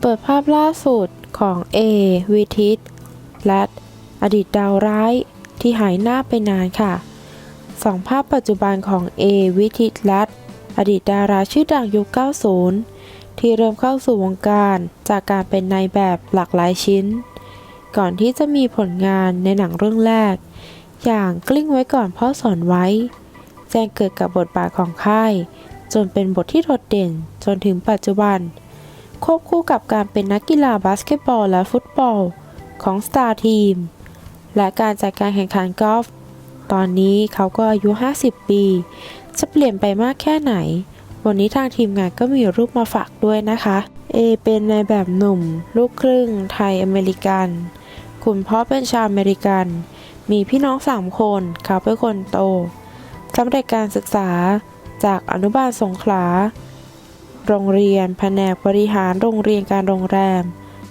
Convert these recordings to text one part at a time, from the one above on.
เปิดภาพล่าสุดของ A วิทิตและอดีตดาวร้ายที่หายหน้าไปนานค่ะสองภาพปัจจุบันของ A วิทิตและอดีตดาราชื่อดังยุค 90 ที่เริ่มเข้าสู่วงการจากการเป็นนายแบบหลากหลายชิ้น ก่อนที่จะมีผลงานในหนังเรื่องแรก อย่างกลิ้งไว้ก่อนพ่อสอนไว้ แจ้งเกิดกับบทบาทของค่าย จนเป็นบทที่โดดเด่นจนถึงปัจจุบัน ควบคู่กับการเป็นนักกีฬาบาสเกตบอลและฟุตบอลของ Star Team และการจัดการแข่งขันกอล์ฟ ตอนนี้เขาก็อายุ 50 ปี จะเปลี่ยนไปมากแค่ไหน วันนี้ทางทีมงานก็มีรูปมาฝากด้วยนะคะ เอเป็นในายแบบหนุ่ม ลูกครึ่ง ไทยอเมริกัน คุณพ่อเป็นชาวอเมริกัน มีพี่น้องสามคน เขาเป็นคนโตสำเร็จการศึกษาจากอนุบาลสงขลา โรงเรียน แผนกบริหารโรงเรียนการโรงแรม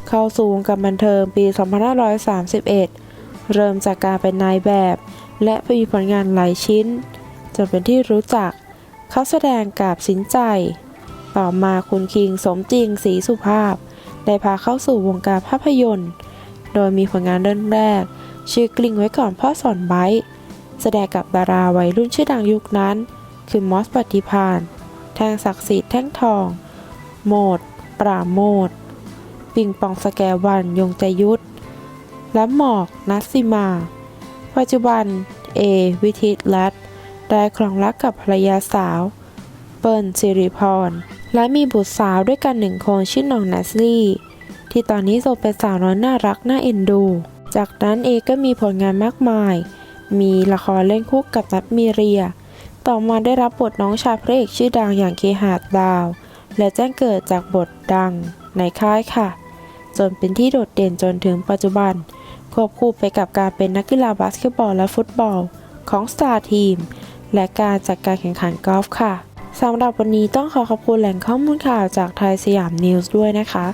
เข้าสู่วงการบันเทิงปี 2531 เริ่มจากการเป็นนายแบบ และมีผลงานหลายชิ้น จนเป็นที่รู้จัก เขาแสดงกับสินใจ ต่อมาคุณคิงสมจริงศรีสุภาพ ได้พาเข้าสู่วงการภาพยนตร์ โดยมีผลงานเรื่องแรก ชื่อกลิ่งไว้ก่อนพ่อสอนไบร์แสดงกับดาราวัยรุ่นชื่อดังยุคนั้น คือมอสปฏิพาน แท่งศักดิ์สิทธิ์แท่งทอง โหมด ปราโมดปิงปองสแกวันยงใจยุทธและหมอกนัสซิมา ปัจจุบัน เอ วิทิตรัตได้ครองรักกับภรรยาสาว เปิ้ลสิริพร และมีบุตรสาวด้วยกันหนึ่งคนชื่อน้องนัสลี่ ที่ตอนนี้โตเป็นสาวน้อยน่ารักน่าเอ็นดู จากนั้นเอก็มีผลงานมากมาย มีละครเล่นคู่กับนัทมีเรีย ต่อมาได้รับบทน้องชายพระเอกชื่อดังอย่างเคหาดดาว และแจ้งเกิดจากบทดังในค่ายค่ะ จนเป็นที่โดดเด่นจนถึงปัจจุบัน ควบคู่ไปกับการเป็นนักกีฬาบาสเกตบอลและฟุตบอลของ Star Team และการจัดการแข่งขันกอล์ฟค่ะสำหรับวันนี้ต้องขอขอบคุณแหล่งข้อมูลข่าวจากไทยสยามนิวส์ด้วยนะคะ